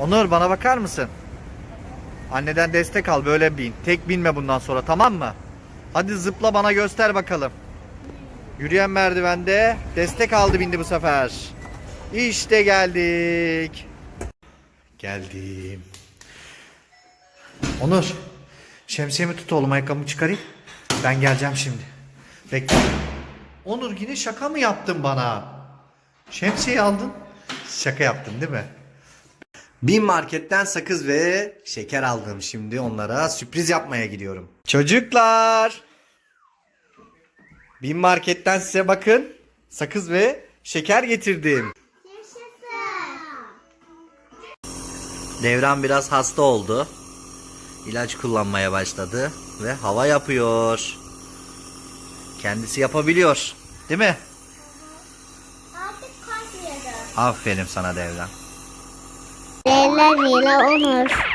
Onur bana bakar mısın? Anneden destek al böyle bin. Tek binme bundan sonra tamam mı? Hadi zıpla bana göster bakalım. Yürüyen merdivende destek aldı bindi bu sefer. İşte geldik. Geldim. Onur. Şemsiyemi tut oğlum ayakkabımı çıkarayım. Ben geleceğim şimdi. Bekle. Onur yine şaka mı yaptın bana? Şemsiye aldın. Şaka yaptın değil mi? Bin marketten sakız ve şeker aldım. Şimdi onlara sürpriz yapmaya gidiyorum. Çocuklar. Bin marketten size bakın. Sakız ve şeker getirdim. Devran biraz hasta oldu. İlaç kullanmaya başladı ve hava yapıyor. Kendisi yapabiliyor. Değil mi? Artık korkmuyorum. Aferin sana Devran. Leyla Mila Onur.